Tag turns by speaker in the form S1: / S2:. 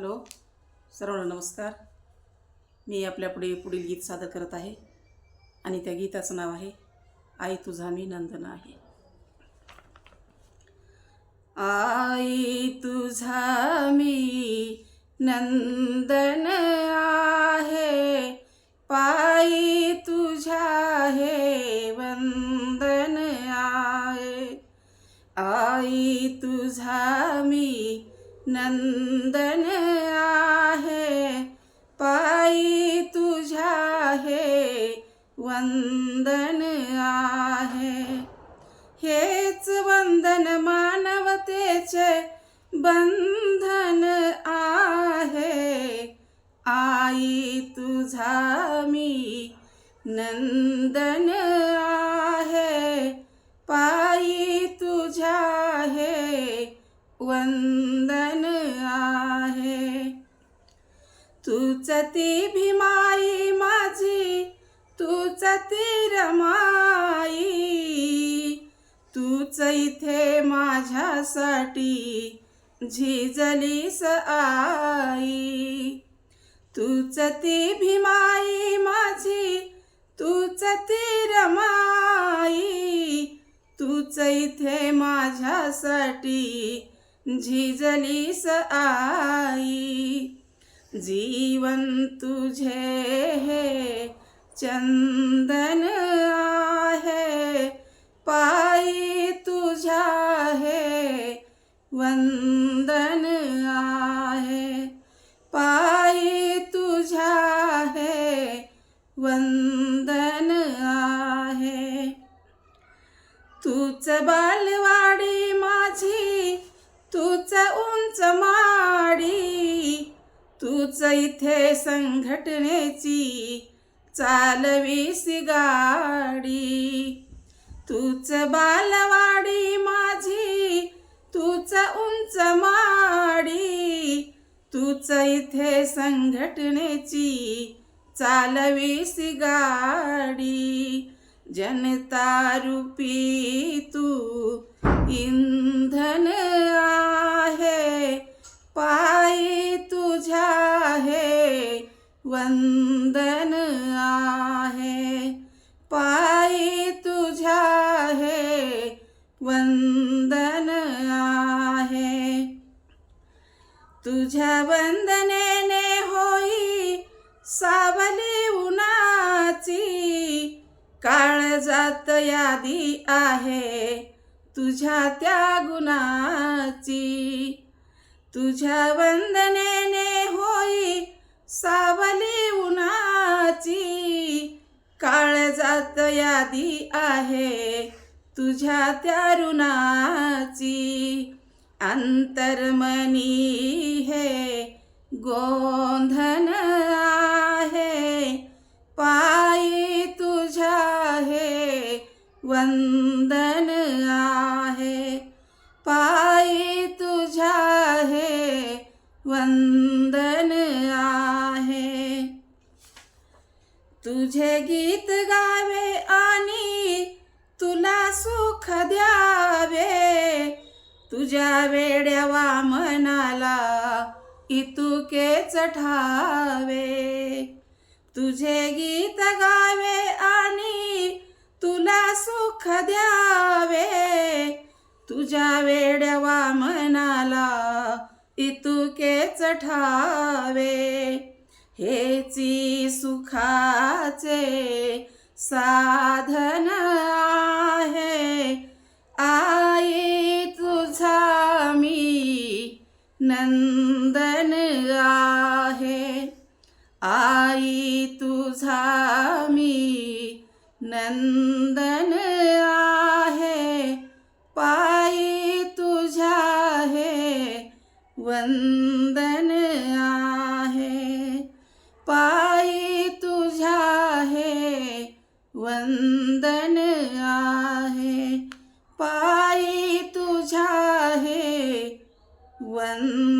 S1: Hello सर्वांना नमस्कार. मी आपल्यापुढे पुढील गीत सादर करत आहे आणि त्या गीताचं नाव आहे आई तुझा मी नंदन आहे. आई तुझा मी नंदन आहे पायी तुझ्या हे वंदन आहे. आई तुझा मी नंदन आहे पायी तुझ्या हे वंदन आहे. हेच वंदन मानवतेचे बंधन आहे. आई तुझा मी नंदन आहे. पायी तुझ्या वंदन आहे. तूच ती भीमाई माझी तूच ती रमाई. तूच इथे माझ्यासाठी झिजलीस आई. तूच ती भीमाई माझी तूच ती रमाई. तूच इथे माझ्यासाठी झिजलीस आई जीवन तुझे हे चंदन आहे पायी तुझ्या हे वंदन आहे पायी तुझ्या हे वंदन आहे. तूच बालवाडी माझी तूच उंच माडी तूच इथे संघटनेची चालवीसी गाडी. तूच बालवाडी माझी तूच उंच माडी तूच इथे संघटनेची चालवीसी गाडी. जनता रूपी तू इंधन वंदनेने होई सावली उन्हाची काळ जात यादी आहे तुझ्या त्या गुणाची. तुझ्या वंदनेने होई सावली उन्हाची काळ जात यादी आहे तुझ्या त्या ऋणाची. अंतर्मनी हे गोंधन आहे पायी तुझ्या हे वंदन आहे. पायी तुझ्या हे वंदन आहे. तुझे गीत गावे आणि तुला सुख द्यावे. तुझ्या वेड्यावा मनाला इतुकेच ठावे. तुझे गीत गावे आणि तुला सुख द्यावे. तुझ्या वेड्यावा मनाला इतुकेच ठावे. हेची सुखाचे साधन आई तुझा मी नंदन आहे पायी तुझ्या हे वंदन आहे. पायी तुझ्या हे वंदन आहे पायी तुझ्या हे वंदन